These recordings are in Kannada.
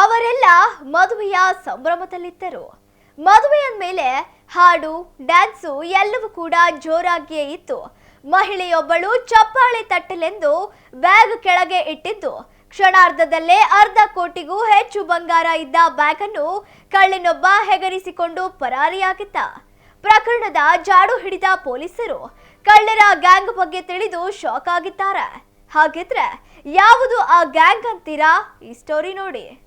ಅವರೆಲ್ಲ ಮದುವೆಯ ಸಂಭ್ರಮದಲ್ಲಿದ್ದರು. ಮದುವೆಯ ಮೇಲೆ ಹಾಡು, ಡ್ಯಾನ್ಸು ಎಲ್ಲವೂ ಕೂಡ ಜೋರಾಗಿಯೇ ಇತ್ತು. ಮಹಿಳೆಯೊಬ್ಬಳು ಚಪ್ಪಾಳೆ ತಟ್ಟಲೆಂದು ಬ್ಯಾಗ್ ಕೆಳಗೆ ಇಟ್ಟಿದ್ದು. ಕ್ಷಣಾರ್ಧದಲ್ಲೇ ಅರ್ಧ ಕೋಟಿಗೂ ಹೆಚ್ಚು ಬಂಗಾರ ಇದ್ದ ಬ್ಯಾಗ್ ಅನ್ನು ಕಳ್ಳನೊಬ್ಬ ಹೆಗರಿಸಿಕೊಂಡು ಪರಾರಿಯಾಗಿದ್ದ. ಪ್ರಕರಣದ ಜಾಡು ಹಿಡಿದ ಪೊಲೀಸರು ಕಳ್ಳರ ಗ್ಯಾಂಗ್ ಬಗ್ಗೆ ತಿಳಿದು ಶಾಕ್ ಆಗಿದ್ದಾರೆ. ಹಾಗಿದ್ರೆ ಯಾವುದು ಆ ಗ್ಯಾಂಗ್ ಅಂತೀರಾ? ಈ ಸ್ಟೋರಿ ನೋಡಿ.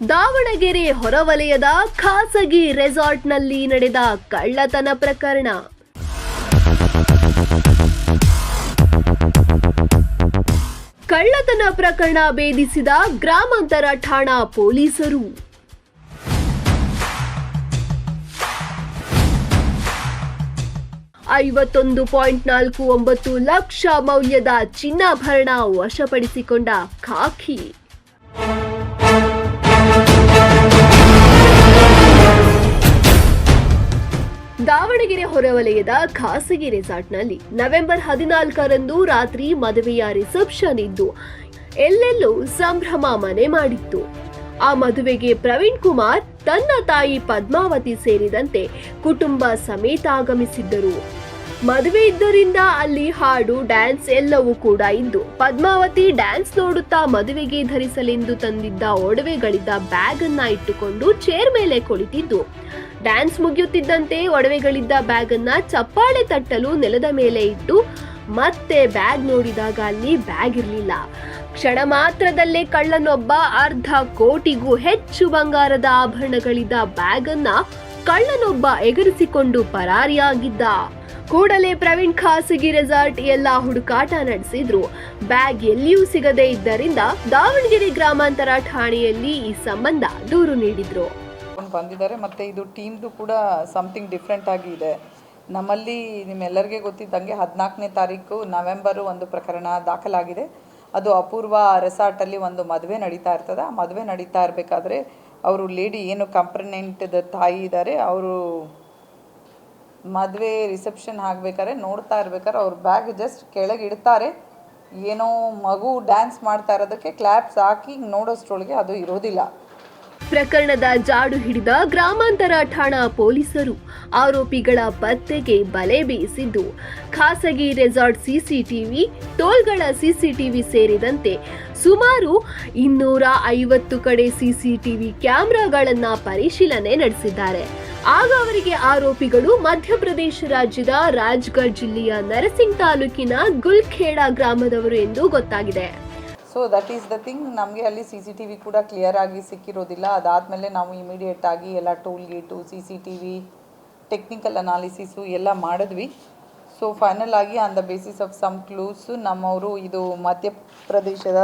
ದಾವಣಗೆರೆ ಹೊರವಲಯದ ಖಾಸಗಿ ರೆಸಾರ್ಟ್ನಲ್ಲಿ ನಡೆದ ಕಳ್ಳತನ ಪ್ರಕರಣ. ಕಳ್ಳತನ ಪ್ರಕರಣ ಭೇದಿಸಿದ ಗ್ರಾಮಾಂತರ ಠಾಣಾ ಪೊಲೀಸರು. ಐವತ್ತೊಂದು ಪಾಯಿಂಟ್ ನಾಲ್ಕು ಒಂಬತ್ತು ಲಕ್ಷ ಮೌಲ್ಯದ ಚಿನ್ನಾಭರಣ ವಶಪಡಿಸಿಕೊಂಡ ಖಾಕಿ. ದಾವಣಗೆರೆ ಹೊರವಲಯದ ಖಾಸಗಿ ರೆಸಾರ್ಟ್ನಲ್ಲಿ ನವೆಂಬರ್ ಹದಿನಾಲ್ಕರಂದು ರಾತ್ರಿ ಮದುವೆಯ ರಿಸೆಪ್ಷನ್ ಇದ್ದು, ಎಲ್ಲೆಲ್ಲೂ ಸಂಭ್ರಮ ಮನೆ ಮಾಡಿತ್ತು. ಆ ಮದುವೆಗೆ ಪ್ರವೀಣ್ ಕುಮಾರ್, ತನ್ನ ತಾಯಿ ಪದ್ಮಾವತಿ ಸೇರಿದಂತೆ ಕುಟುಂಬ ಸಮೇತ ಆಗಮಿಸಿದ್ದರು. ಮದುವೆ ಇದ್ದರಿಂದ ಅಲ್ಲಿ ಹಾಡು, ಡ್ಯಾನ್ಸ್ ಎಲ್ಲವೂ ಕೂಡ ಇದ್ದು, ಪದ್ಮಾವತಿ ಡ್ಯಾನ್ಸ್ ನೋಡುತ್ತಾ ಮದುವೆಗೆ ಧರಿಸಲೆಂದು ತಂದಿದ್ದ ಒಡವೆಗಳಿದ್ದ ಬ್ಯಾಗ್ ಅನ್ನ ಇಟ್ಟುಕೊಂಡು ಚೇರ್ ಮೇಲೆ ಕುಳಿತಿದ್ದು ಡ್ಯಾನ್ಸ್ ಮುಗಿಯುತ್ತಿದ್ದಂತೆ ಒಡವೆಗಳಿದ್ದ ಬ್ಯಾಗ್ ಅನ್ನ ಚಪ್ಪಾಳೆ ತಟ್ಟಲು ನೆಲದ ಮೇಲೆ ಇಟ್ಟು ಮತ್ತೆ ಬ್ಯಾಗ್ ನೋಡಿದಾಗ ಅಲ್ಲಿ ಬ್ಯಾಗ್ ಇರಲಿಲ್ಲ. ಕ್ಷಣ ಮಾತ್ರದಲ್ಲೇ ಕಳ್ಳನೊಬ್ಬ ಅರ್ಧ ಕೋಟಿಗೂ ಹೆಚ್ಚು ಬಂಗಾರದ ಆಭರಣಗಳಿದ್ದ ಬ್ಯಾಗ್ ಅನ್ನ ಕಳ್ಳನೊಬ್ಬ ಎಗರಿಸಿಕೊಂಡು ಪರಾರಿಯಾಗಿದ್ದ. ಕೂಡಲೇ ಪ್ರವೀಣ್ ಖಾಸಗಿ ರೆಸಾರ್ಟ್ ಎಲ್ಲ ಹುಡುಕಾಟ ನಡೆಸಿದ್ರು. ಬ್ಯಾಗ್ ಎಲ್ಲಿಯೂ ಸಿಗದೇ ಇದ್ದರಿಂದ ದಾವಣಗೆರೆ ಗ್ರಾಮಾಂತರ ಠಾಣೆಯಲ್ಲಿ ಈ ಸಂಬಂಧ ದೂರು ನೀಡಿದ್ರು. ಬಂದಿದ್ದಾರೆ, ಮತ್ತು ಇದು ಟೀಮ್ದು ಕೂಡ ಸಮಥಿಂಗ್ ಡಿಫ್ರೆಂಟ್ ಆಗಿ ಇದೆ. ನಮ್ಮಲ್ಲಿ ನಿಮ್ಮೆಲ್ಲರಿಗೆ ಗೊತ್ತಿದ್ದಂಗೆ ಹದಿನಾಲ್ಕನೇ ತಾರೀಕು ನವೆಂಬರು ಒಂದು ಪ್ರಕರಣ ದಾಖಲಾಗಿದೆ. ಅದು ಅಪೂರ್ವ ರೆಸಾರ್ಟಲ್ಲಿ ಒಂದು ಮದುವೆ ನಡೀತಾ ಇರ್ತದೆ. ಆ ಮದುವೆ ನಡೀತಾ ಇರಬೇಕಾದ್ರೆ ಅವರು ಲೇಡಿ ಏನು ಕಂಪ್ರನೆಂಟ್ದ ತಾಯಿ ಇದ್ದಾರೆ, ಅವರು ಮದುವೆ ರಿಸೆಪ್ಷನ್ ಆಗ್ಬೇಕಾದ್ರೆ ನೋಡ್ತಾ ಇರ್ಬೇಕಾದ್ರೆ ಅವ್ರ ಬ್ಯಾಗ್ ಜಸ್ಟ್ ಕೆಳಗೆ ಇಡ್ತಾರೆ. ಏನೋ ಮಗು ಡ್ಯಾನ್ಸ್ ಮಾಡ್ತಾ ಇರೋದಕ್ಕೆ ಕ್ಲ್ಯಾಪ್ಸ್ ಹಾಕಿ ನೋಡೋಷ್ಟ್ರೊಳಗೆ ಅದು ಇರೋದಿಲ್ಲ. ಪ್ರಕರಣದ ಜಾಡು ಹಿಡಿದ ಗ್ರಾಮಾಂತರ ಠಾಣಾ ಪೊಲೀಸರು ಆರೋಪಿಗಳ ಪತ್ತೆಗೆ ಬಲೆ ಬೀಸಿದ್ದು, ಖಾಸಗಿ ರೆಸಾರ್ಟ್ ಸಿಸಿಟಿವಿ, ಟೋಲ್ಗಳ ಸಿಸಿಟಿವಿ ಸೇರಿದಂತೆ ಸುಮಾರು ಇನ್ನೂರ ಐವತ್ತು ಕಡೆ ಸಿಸಿಟಿವಿ ಕ್ಯಾಮೆರಾಗಳನ್ನ ಪರಿಶೀಲನೆ ನಡೆಸಿದ್ದಾರೆ. ಆಗ ಅವರಿಗೆ ಆರೋಪಿಗಳು ಮಧ್ಯಪ್ರದೇಶ ರಾಜ್ಯದ ರಾಜ್ಗಢ್ ಜಿಲ್ಲೆಯ ನರಸಿಂಗ್ ತಾಲೂಕಿನ ಗುಲ್ಖೇಡ ಗ್ರಾಮದವರು ಎಂದು ಗೊತ್ತಾಗಿದೆ. So that is the thing ನಮಗೆ ಅಲ್ಲಿ ಸಿ ಸಿ ಟಿ ವಿ ಕೂಡ ಕ್ಲಿಯರ್ ಆಗಿ ಸಿಕ್ಕಿರೋದಿಲ್ಲ. ಅದಾದಮೇಲೆ ನಾವು ಇಮಿಡಿಯೇಟ್ ಆಗಿ ಎಲ್ಲ toll gate C C T V technical analysis ಎಲ್ಲ ಮಾಡಿದ್ವಿ. ಸೊ ಫೈನಲ್ ಆಗಿ on the basis of some clues ನಮ್ಮವರು ಇದು ಮಧ್ಯಪ್ರದೇಶದ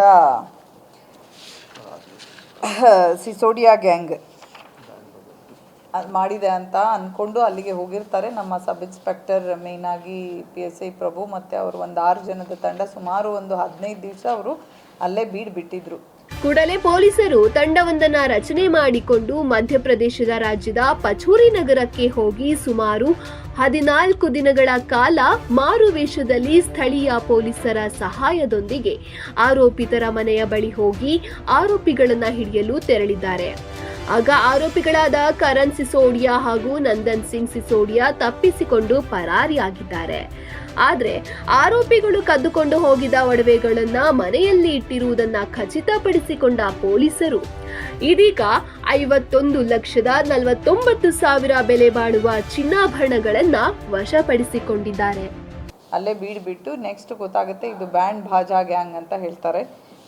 ಸಿಸೋಡಿಯಾ ಗ್ಯಾಂಗ್ ಮಾಡಿದೆ ಅಂತ ಅಂದ್ಕೊಂಡು ಅಲ್ಲಿಗೆ ಹೋಗಿರ್ತಾರೆ. ನಮ್ಮ ಸಬ್ ಇನ್ಸ್ಪೆಕ್ಟರ್ ಮೇಯ್ನಾಗಿ ಪಿ ಎಸ್ ಐ ಪ್ರಭು ಮತ್ತು ಅವರು ಒಂದು ಆರು ಜನದ ತಂಡ ಸುಮಾರು ಒಂದು ಹದಿನೈದು ದಿವಸ ಅವರು ಅಲ್ಲೇ ಬೀಡ್ ಬಿಟ್ಟಿದ್ರು. ಕೂಡಲೇ ಪೊಲೀಸರು ತಂಡವೊಂದನ್ನ ರಚನೆ ಮಾಡಿಕೊಂಡು ಮಧ್ಯಪ್ರದೇಶದ ರಾಜ್ಯದ ಪಚೂರಿ ನಗರಕ್ಕೆ ಹೋಗಿ ಸುಮಾರು ಹದಿನಾಲ್ಕು ದಿನಗಳ ಕಾಲ ಮಾರು ವೇಷದಲ್ಲಿ ಸ್ಥಳೀಯ ಪೊಲೀಸರ ಸಹಾಯದೊಂದಿಗೆ ಆರೋಪಿತರ ಮನೆಯ ಬಳಿ ಹೋಗಿ ಆರೋಪಿಗಳನ್ನು ಹಿಡಿಯಲು ತೆರಳಿದ್ದಾರೆ. ಆಗ ಆರೋಪಿಗಳಾದ ಕರಣ್ ಸಿಸೋಡಿಯಾ ಹಾಗೂ ನಂದನ್ ಸಿಂಗ್ ಸಿಸೋಡಿಯಾ ತಪ್ಪಿಸಿಕೊಂಡು ಪರಾರಿಯಾಗಿದ್ದಾರೆ. ಆದರೆ ಆರೋಪಿಗಳು ಕದ್ದುಕೊಂಡು ಹೋಗಿದ ಒಡವೆಗಳನ್ನ ಮನೆಯಲ್ಲಿ ಇಟ್ಟಿರುವುದನ್ನ ಖಚಿತಪಡಿಸಿಕೊಂಡ ಪೊಲೀಸರು ಇದೀಗ ಐವತ್ತೊಂದು ಲಕ್ಷದ ನಲವತ್ತೊಂಬತ್ತು ಸಾವಿರ ಬೆಲೆ ಬಾಳುವ ಚಿನ್ನಾಭರಣಗಳನ್ನ ವಶಪಡಿಸಿಕೊಂಡಿದ್ದಾರೆ. ಅಲ್ಲೇ ಬೀಡ್ ಬಿಟ್ಟು ನೆಕ್ಸ್ಟ್ ಗೊತ್ತಾಗುತ್ತೆ ಇದು ಬ್ಯಾಂಡ್ ಭಾಜಾ ಗ್ಯಾಂಗ್ ಅಂತ ಹೇಳ್ತಾರೆ.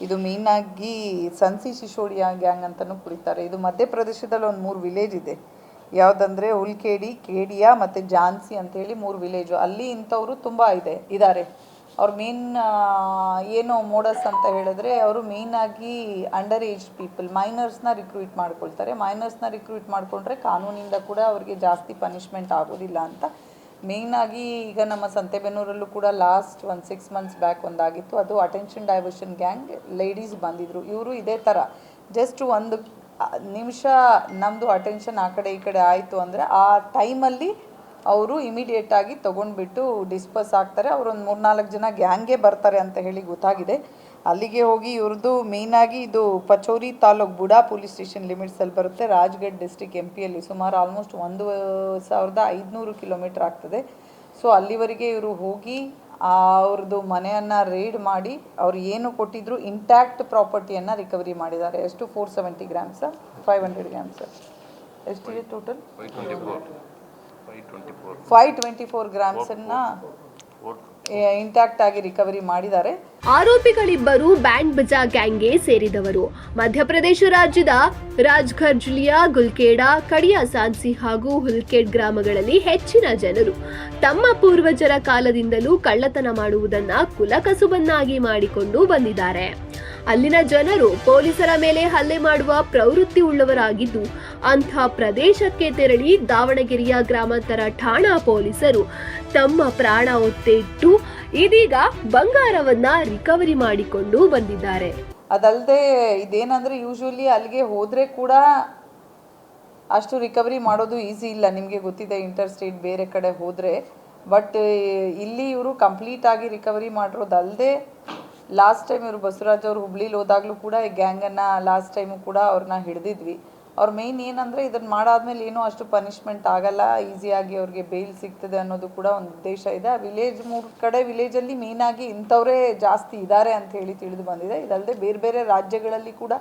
ಇದು ಮೀನಾಗಿ ಸನ್ಸಿ ಶಿಶೋಡಿಯಾ ಗ್ಯಾಂಗ್ ಅಂತಲೂ ಕುರಿತಾರೆ. ಇದು ಮಧ್ಯಪ್ರದೇಶದಲ್ಲಿ ಒಂದು ಮೂರು ವಿಲೇಜ್ ಇದೆ. ಯಾವುದಂದರೆ ಉಲ್ಕೇಡಿ, ಕೇಡಿಯಾ ಮತ್ತು ಜಾನ್ಸಿ ಅಂತೇಳಿ ಮೂರು ವಿಲೇಜು ಅಲ್ಲಿ ಇಂಥವರು ತುಂಬ ಇದೆ ಇದ್ದಾರೆ ಅವ್ರ ಮೇನ್ ಏನು ಮೋಡಸ್ ಅಂತ ಹೇಳಿದ್ರೆ ಅವರು ಮೇಯ್ನಾಗಿ ಅಂಡರ್ ಏಜ್ ಪೀಪಲ್ ಮೈನರ್ಸ್ನ ರಿಕ್ರೂಟ್ ಮಾಡ್ಕೊಳ್ತಾರೆ. ಮೈನರ್ಸ್ನ ರಿಕ್ರೂಟ್ ಮಾಡಿಕೊಂಡ್ರೆ ಕಾನೂನಿಂದ ಕೂಡ ಅವ್ರಿಗೆ ಜಾಸ್ತಿ ಪನಿಷ್ಮೆಂಟ್ ಆಗೋದಿಲ್ಲ ಅಂತ. ಮೇಯ್ನಾಗಿ ಈಗ ನಮ್ಮ ಸಂತೆಬೆನ್ನೂರಲ್ಲೂ ಕೂಡ ಲಾಸ್ಟ್ ಒಂದು ಸಿಕ್ಸ್ ಮಂತ್ಸ್ ಬ್ಯಾಕ್ ಒಂದಾಗಿತ್ತು. ಅದು ಅಟೆನ್ಷನ್ ಡೈವರ್ಷನ್ ಗ್ಯಾಂಗ್ ಲೇಡೀಸ್ ಬಂದಿದ್ರು. ಇವರು ಇದೇ ಥರ ಜಸ್ಟ್ ಒಂದು ನಿಮಿಷ ನಮ್ಮದು ಅಟೆನ್ಷನ್ ಆ ಕಡೆ ಈ ಕಡೆ ಆಯಿತು ಅಂದರೆ ಆ ಟೈಮಲ್ಲಿ ಅವರು ಇಮಿಡಿಯೇಟ್ ಆಗಿ ತೊಗೊಂಡ್ಬಿಟ್ಟು ಡಿಸ್ಪಸ್ ಆಗ್ತಾರೆ. ಅವರೊಂದು ಮೂರ್ನಾಲ್ಕು ಜನ ಗ್ಯಾಂಗೇ ಬರ್ತಾರೆ ಅಂತ ಹೇಳಿ ಗೊತ್ತಾಗಿದೆ. ಅಲ್ಲಿಗೆ ಹೋಗಿ ಇವ್ರದ್ದು ಮೇಯ್ನಾಗಿ ಇದು ಪಚೌರಿ ತಾಲೂಕ್ ಬುಡಾ ಪೊಲೀಸ್ ಸ್ಟೇಷನ್ ಲಿಮಿಟ್ಸಲ್ಲಿ ಬರುತ್ತೆ. ರಾಜ್ಗಡ್ ಡಿಸ್ಟಿಕ್ ಎಂ ಪಿಯಲ್ಲಿ ಸುಮಾರು ಆಲ್ಮೋಸ್ಟ್ ಒಂದು ಸಾವಿರದ ಐದುನೂರು ಕಿಲೋಮೀಟ್ರ್ ಆಗ್ತದೆ. ಸೊ ಅಲ್ಲಿವರೆಗೆ ಇವರು ಹೋಗಿ ಅವ್ರದ್ದು ಮನೆಯನ್ನು ರೈಡ್ ಮಾಡಿ ಅವ್ರು ಏನು ಕೊಟ್ಟಿದ್ರು ಇಂಟ್ಯಾಕ್ಟ್ ಪ್ರಾಪರ್ಟಿಯನ್ನು ರಿಕವರಿ ಮಾಡಿದ್ದಾರೆ. ಎಷ್ಟು? Four seventy grams five hundred grams ಎಷ್ಟಿದೆ ಟೋಟಲ್ ಫೈವ್ ಟ್ವೆಂಟಿ ಫೋರ್ ಗ್ರಾಮ್ಸನ್ನು ಇಂಟ್ಯಾಕ್ಟ್ ಆಗಿ ರಿಕವರಿ ಮಾಡಿದ್ದಾರೆ. ಆರೋಪಿಗಳಿಬ್ಬರು ಬ್ಯಾಂಡ್ ಬಜಾ ಗ್ಯಾಂಗ್ಗೆ ಸೇರಿದವರು. ಮಧ್ಯಪ್ರದೇಶ ರಾಜ್ಯದ ರಾಜ್ಘರ್ ಜಿಲ್ಲೆಯ ಗುಲ್ಕೇಡಾ ಕಡಿಯ ಸಾನ್ಸಿ ಹಾಗೂ ಹುಲ್ಕೇಡ್ ಗ್ರಾಮಗಳಲ್ಲಿ ಹೆಚ್ಚಿನ ಜನರು. ತಮ್ಮ ಪೂರ್ವಜರ ಕಾಲದಿಂದಲೂ ಕಳ್ಳತನ ಮಾಡುವುದನ್ನ ಕುಲಕಸುಬನ್ನಾಗಿ ಮಾಡಿಕೊಂಡು ಬಂದಿದ್ದಾರೆ. ಅಲ್ಲಿನ ಜನರು ಪೊಲೀಸರ ಮೇಲೆ ಹಲ್ಲೆ ಮಾಡುವ ಪ್ರವೃತ್ತಿ ಉಳ್ಳವರಾಗಿದ್ದು, ಅಂಥ ಪ್ರದೇಶಕ್ಕೆ ತೆರಳಿ ದಾವಣಗೆರೆಯ ಗ್ರಾಮಾಂತರ ಠಾಣಾ ಪೊಲೀಸರು ತಮ್ಮ ಪ್ರಾಣ ಒತ್ತೆಟ್ಟು ಇದೀಗ ಬಂಗಾರವನ್ನ ರಿಕವರಿ ಮಾಡಿಕೊಂಡು ಬಂದಿದ್ದಾರೆ. ಅದಲ್ಲದೆ ಇದೇನಂದ್ರೆ ಯೂಶುವಲಿ ಅಲ್ಲಿಗೆ ಹೋದರೆ ಕೂಡ ಅಷ್ಟು ರಿಕವರಿ ಮಾಡೋದು ಈಸಿ ಇಲ್ಲ. ನಿಮಗೆ ಗೊತ್ತಿದೆ ಇಂಟರ್ ಸ್ಟೇಟ್ ಬೇರೆ ಕಡೆ ಹೋದರೆ. ಬಟ್ ಇಲ್ಲಿ ಇವರು ಕಂಪ್ಲೀಟ್ ಆಗಿ ರಿಕವರಿ ಮಾಡಿರೋದಲ್ಲದೆ ಲಾಸ್ಟ್ ಟೈಮ್ ಇವರು ಬಸವರಾಜ್ ಅವರು ಹುಬ್ಳಿಲಿ ಹೋದಾಗಲೂ ಕೂಡ ಈ ಗ್ಯಾಂಗನ್ನು ಲಾಸ್ಟ್ ಟೈಮು ಕೂಡ ಅವ್ರನ್ನ ಹಿಡಿದಿದ್ವಿ. ಅವ್ರ ಮೇನ್ ಏನಂದರೆ ಇದನ್ನ ಮಾಡಾದ್ಮೇಲೆ ಏನೂ ಅಷ್ಟು ಪನಿಷ್ಮೆಂಟ್ ಆಗಲ್ಲ ಈಸಿಯಾಗಿ ಅವ್ರಿಗೆ ಬೇಲ್ ಸಿಗ್ತದೆ ಅನ್ನೋದು ಕೂಡ ಒಂದು ಉದ್ದೇಶ ಇದೆ. ವಿಲೇಜ್ ಮೂರು ಕಡೆ ವಿಲೇಜಲ್ಲಿ ಮೇಯ್ನಾಗಿ ಇಂಥವರೇ ಜಾಸ್ತಿ ಇದ್ದಾರೆ ಅಂತ ಹೇಳಿ ತಿಳಿದು ಬಂದಿದೆ. ಇದಲ್ಲದೆ ಬೇರೆ ಬೇರೆ ರಾಜ್ಯಗಳಲ್ಲಿ ಕೂಡ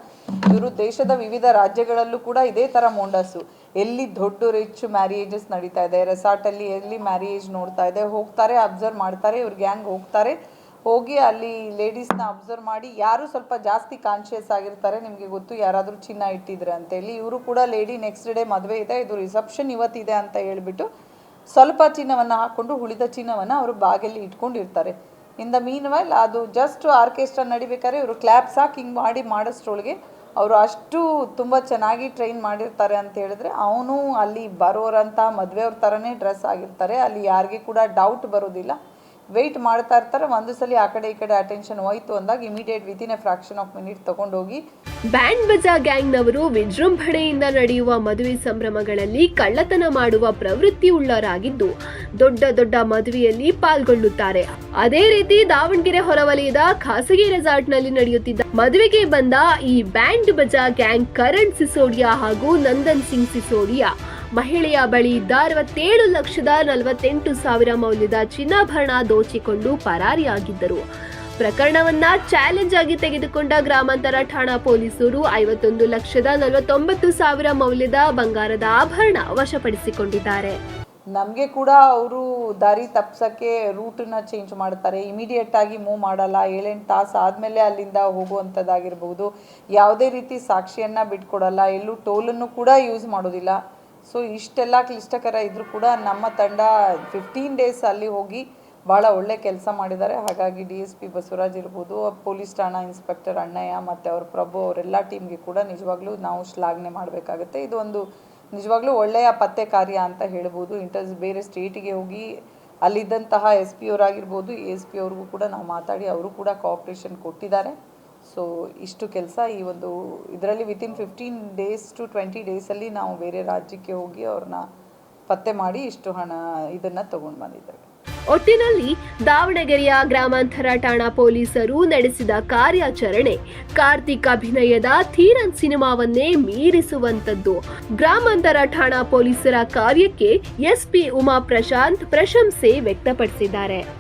ಇವರು ದೇಶದ ವಿವಿಧ ರಾಜ್ಯಗಳಲ್ಲೂ ಕೂಡ ಇದೇ ಥರ ಮೊಂಡಸ್ಸು ಎಲ್ಲಿ ದೊಡ್ಡ ರಿಚ್ ಮ್ಯಾರೇಜಸ್ ನಡೀತಾ ಇದೆ ರೆಸಾರ್ಟಲ್ಲಿ ಎಲ್ಲಿ ಮ್ಯಾರೇಜ್ ನೋಡ್ತಾ ಇದೆ, ಹೋಗ್ತಾರೆ ಅಬ್ಸರ್ವ್ ಮಾಡ್ತಾರೆ, ಇವ್ರ ಗ್ಯಾಂಗ್ ಹೋಗ್ತಾರೆ. ಹೋಗಿ ಅಲ್ಲಿ ಲೇಡೀಸ್ನ ಅಬ್ಸರ್ವ್ ಮಾಡಿ, ಯಾರು ಸ್ವಲ್ಪ ಜಾಸ್ತಿ ಕಾನ್ಷಿಯಸ್ ಆಗಿರ್ತಾರೆ ನಿಮಗೆ ಗೊತ್ತು ಯಾರಾದರೂ ಚಿನ್ನ ಇಟ್ಟಿದ್ರೆ ಅಂತೇಳಿ. ಇವರು ಕೂಡ ಲೇಡಿ ನೆಕ್ಸ್ಟ್ ಡೇ ಮದುವೆ ಇದೆ, ಇದು ರಿಸೆಪ್ಷನ್ ಇವತ್ತಿದೆ ಅಂತ ಹೇಳಿಬಿಟ್ಟು ಸ್ವಲ್ಪ ಚಿನ್ನವನ್ನು ಹಾಕ್ಕೊಂಡು ಉಳಿದ ಚಿನ್ನವನ್ನು ಅವರು ಬಾಗಿಲಿ ಇಟ್ಕೊಂಡಿರ್ತಾರೆ. ಇನ್ ದ ಮೀನ್ ವೈಲ್ ಅದು ಜಸ್ಟ್ ಆರ್ಕೆಸ್ಟ್ರಾ ನಡಿಬೇಕಾದ್ರೆ ಇವರು ಕ್ಲಾಪ್ಸ್ ಹಾಕಿ ಹಿಂಗೆ ಮಾಡಿ ಮಾಡಿಸ್ಟ್ರೊಳಗೆ ಅವರು ಅಷ್ಟು ತುಂಬ ಚೆನ್ನಾಗಿ ಟ್ರೈನ್ ಮಾಡಿರ್ತಾರೆ ಅಂತ ಹೇಳಿದ್ರೆ ಅವನು ಅಲ್ಲಿ ಬರೋರಂಥ ಮದುವೆಯವ್ರ ಥರನೇ ಡ್ರೆಸ್ ಆಗಿರ್ತಾರೆ. ಅಲ್ಲಿ ಯಾರಿಗೆ ಕೂಡ ಡೌಟ್ ಬರೋದಿಲ್ಲ. ವೆಯ್ಟ್ ಮಾಡ್ತಾ ಇರ್ತಾರೆ. ಒಂದು ಸಲ ಆ ಕಡೆ ಈ ಕಡೆ ಅಟೆನ್ಷನ್ ಹೋಯ್ತು ಅಂದಾಗ immediate within a fraction of minute ತಗೊಂಡೋಗಿ ಬ್ಯಾಂಡ್ ಬಜಾ ಗ್ಯಾಂಗ್ನವರು ವಿಜೃಂಭಣೆಯಿಂದ ನಡೆಯುವ ಮದುವೆ ಸಂಭ್ರಮಗಳಲ್ಲಿ ಕಳ್ಳತನ ಮಾಡುವ ಪ್ರವೃತ್ತಿ ಉಳ್ಳವರಾಗಿದ್ದು ದೊಡ್ಡ ದೊಡ್ಡ ಮದುವೆಯಲ್ಲಿ ಪಾಲ್ಗೊಳ್ಳುತ್ತಾರೆ. ಅದೇ ರೀತಿ ದಾವಣಗೆರೆ ಹೊರವಲಯದ ಖಾಸಗಿ ರೆಸಾರ್ಟ್ನಲ್ಲಿ ನಡೆಯುತ್ತಿದ್ದ ಮದುವೆಗೆ ಬಂದ ಈ ಬ್ಯಾಂಡ್ ಬಜಾ ಗ್ಯಾಂಗ್ ಕರಣ್ ಸಿಸೋಡಿಯಾ ಹಾಗೂ ನಂದನ್ ಸಿಂಗ್ ಸಿಸೋಡಿಯಾ ಮಹಿಳೆಯ ಬಳಿ ಇದ್ದ ಅರವತ್ತೇಳು ಲಕ್ಷದ ನಲವತ್ತೆಂಟು ಸಾವಿರ ಮೌಲ್ಯದ ಚಿನ್ನಾಭರಣ ದೋಚಿಕೊಂಡು ಪರಾರಿಯಾಗಿದ್ದರು. ಪ್ರಕರಣವನ್ನ ಚಾಲೆಂಜ್ ಆಗಿ ತೆಗೆದುಕೊಂಡ ಗ್ರಾಮಾಂತರ ಠಾಣಾ ಪೊಲೀಸರು ಐವತ್ತೊಂದು ಲಕ್ಷದ ನಲವತ್ತೊಂಬತ್ತು ಸಾವಿರ ಮೌಲ್ಯದ ಬಂಗಾರದ ಆಭರಣ ವಶಪಡಿಸಿಕೊಂಡಿದ್ದಾರೆ. ನಮಗೆ ಕೂಡ ಅವರು ದಾರಿ ತಪ್ಸೋಕ್ಕೆ ರೂಟನ್ನ ಚೇಂಜ್ ಮಾಡ್ತಾರೆ. ಇಮಿಡಿಯೇಟ್ ಆಗಿ ಮೂವ್ ಮಾಡಲ್ಲ. ಏಳೆಂಟು ತಾಸು ಆದಮೇಲೆ ಅಲ್ಲಿಂದ ಹೋಗುವಂಥದ್ದಾಗಿರ್ಬೋದು. ಯಾವುದೇ ರೀತಿ ಸಾಕ್ಷಿಯನ್ನು ಬಿಟ್ಕೊಡಲ್ಲ. ಎಲ್ಲೂ ಟೋಲನ್ನು ಕೂಡ ಯೂಸ್ ಮಾಡೋದಿಲ್ಲ. ಸೊ ಇಷ್ಟೆಲ್ಲ ಕ್ಲಿಷ್ಟಕರ ಇದ್ರು ಕೂಡ ನಮ್ಮ ತಂಡ ಫಿಫ್ಟೀನ್ ಡೇಸ್ ಅಲ್ಲಿ ಹೋಗಿ ಭಾಳ ಒಳ್ಳೆ ಕೆಲಸ ಮಾಡಿದ್ದಾರೆ. ಹಾಗಾಗಿ ಡಿ ಎಸ್ ಪಿ ಬಸವರಾಜ್ ಇರ್ಬೋದು, ಪೊಲೀಸ್ ಠಾಣಾ ಇನ್ಸ್ಪೆಕ್ಟರ್ ಅಣ್ಣಯ್ಯ ಮತ್ತು ಅವ್ರ ಪ್ರಭು ಅವರೆಲ್ಲ ಟೀಮ್ಗೆ ಕೂಡ ನಿಜವಾಗ್ಲೂ ನಾವು ಶ್ಲಾಘನೆ ಮಾಡಬೇಕಾಗುತ್ತೆ. ಇದು ಒಂದು ನಿಜವಾಗ್ಲೂ ಒಳ್ಳೆಯ ಪತ್ತೆ ಕಾರ್ಯ ಅಂತ ಹೇಳ್ಬೋದು. ಇಂಟರ್ಸ್ ಬೇರೆ ಸ್ಟೇಟಿಗೆ ಹೋಗಿ ಅಲ್ಲಿದ್ದಂತಹ ಎಸ್ ಪಿ ಅವರಾಗಿರ್ಬೋದು ಎಸ್ ಪಿ ಅವ್ರಿಗೂ ಕೂಡ ನಾವು ಮಾತಾಡಿ ಅವರು ಕೂಡ ಕೋಆಪ್ರೇಷನ್ ಕೊಟ್ಟಿದ್ದಾರೆ. ಸೊ ಇಷ್ಟು ಕೆಲಸ ಈ ಒಂದು ಇದರಲ್ಲಿ within fifteen days to twenty ಡೇಸಲ್ಲಿ ನಾವು ಬೇರೆ ರಾಜ್ಯಕ್ಕೆ ಹೋಗಿ ಅವ್ರನ್ನ ಪತ್ತೆ ಮಾಡಿ ಇಷ್ಟು ಹಣ ಇದನ್ನು ತಗೊಂಡು ಬಂದಿದ್ದೇವೆ. ಒಟ್ಟಿನಲ್ಲಿ ದಾವಣಗೆರೆಯ ಗ್ರಾಮಾಂತರ ಠಾಣಾ ಪೊಲೀಸರು ನಡೆಸಿದ ಕಾರ್ಯಾಚರಣೆ ಕಾರ್ತಿಕ್ ಅಭಿನಯದ ಥೀರನ್ ಸಿನಿಮಾವನ್ನೇ ಮೀರಿಸುವಂತದ್ದು ಗ್ರಾಮಾಂತರ ಠಾಣಾ ಪೊಲೀಸರ ಕಾರ್ಯಕ್ಕೆ ಎಸ್ಪಿ ಉಮಾ ಪ್ರಶಾಂತ್ ಪ್ರಶಂಸೆ ವ್ಯಕ್ತಪಡಿಸಿದ್ದಾರೆ.